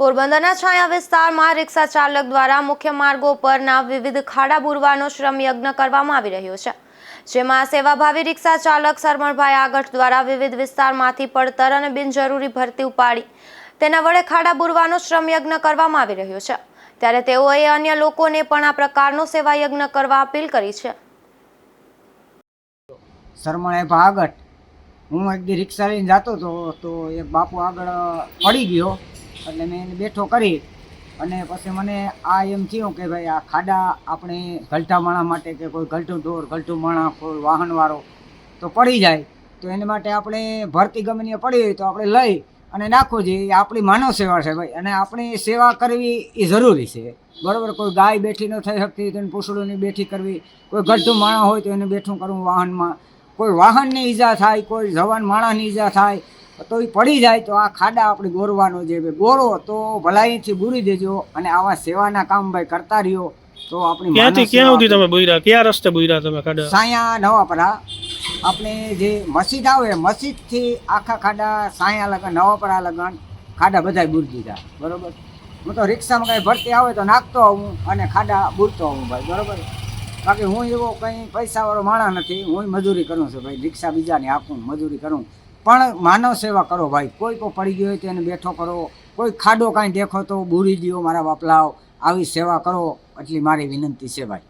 પોરબંદરના છાયા વિસ્તારમાં રિક્ષા ચાલક દ્વારા મુખ્ય માર્ગો પરના વિવિધ ખાડા બુરવાનો શ્રમ યજ્ઞ કરવામાં આવી રહ્યો છે, જેમાં સેવાભાવી રિક્ષા ચાલક સરમણભાઈ આગઠ દ્વારા વિવિધ વિસ્તારમાંથી પડતર અને બિનજરૂરી ભરતી ઉપાડી તેના વડે ખાડા બુરવાનો શ્રમ યજ્ઞ કરવામાં આવી રહ્યો છે. ત્યારે તેઓએ અન્ય લોકોને પણ આ પ્રકારનો સેવા યજ્ઞ કરવા અપીલ કરી છે. શરમણે આગઠ, હું એક રિક્ષા લઈને જતો હતો તો એક બાપુ આગળ પડી ગયો. એટલે મેં એને બેઠો કરી અને પછી મને આ એમ થયું કે ભાઈ આ ખાડા આપણે ગલટા માણા માટે કે કોઈ ગલટું ઢોર, ગલટું માણા, કોઈ વાહનવાળો તો પડી જાય, તો એના માટે આપણે ભરતી ગમનીય પડી હોય તો આપણે લઈ અને નાખવું જોઈએ એ આપણી માનવ સેવા છે ભાઈ. અને આપણી સેવા કરવી એ જરૂરી છે. બરાબર, કોઈ ગાય બેઠી ન થઈ શકતી તો એને બેઠી કરવી. કોઈ ગઢું માણા હોય તો એને બેઠું કરવું વાહનમાં. કોઈ વાહનની ઈજા થાય, કોઈ જવાન માણસની ઈજા થાય તો એ પડી જાય તો આ ખાડા આપણે ગોરવાનો છે ભાઈ ગોરો તો ભલાઈથી બુરી દેજો અને આવા સેવાના કામ ભાઈ કરતા રહ્યો તો આપણી ક્યાંથી ક્યાં સુધી તમે બોર્યા? ક્યાં રસ્તે બોર્યા તમે ખાડા? સાયા નવાપરા. આપણે જે મસ્જિદ આવે મસ્જિદથી આખા ખાડા સાયા લગન નવાપરા લગન ખાડા બધાય બુરી દીધા. બરોબર? હું તો રિક્ષામાં કાંઈ ભરતી આવે તો નાખતો આવું અને ખાડા બુરતો આવું ભાઈ. બરોબર? બાકી હું એવો કંઈ પૈસાવાળો માણસ નથી. હું મજૂરી કરું છું ભાઈ. રિક્ષા બીજાને આપું મજૂરી કરું. પણ માનવ સેવા કરો ભાઈ. કોઈ કોઈ પડી ગયો હોય તેને બેઠો કરો. કોઈ ખાડો કાંઈ દેખો તો બુરી દો મારા બાપલાઓ. આવી સેવા કરો એટલી મારી વિનંતી છે ભાઈ.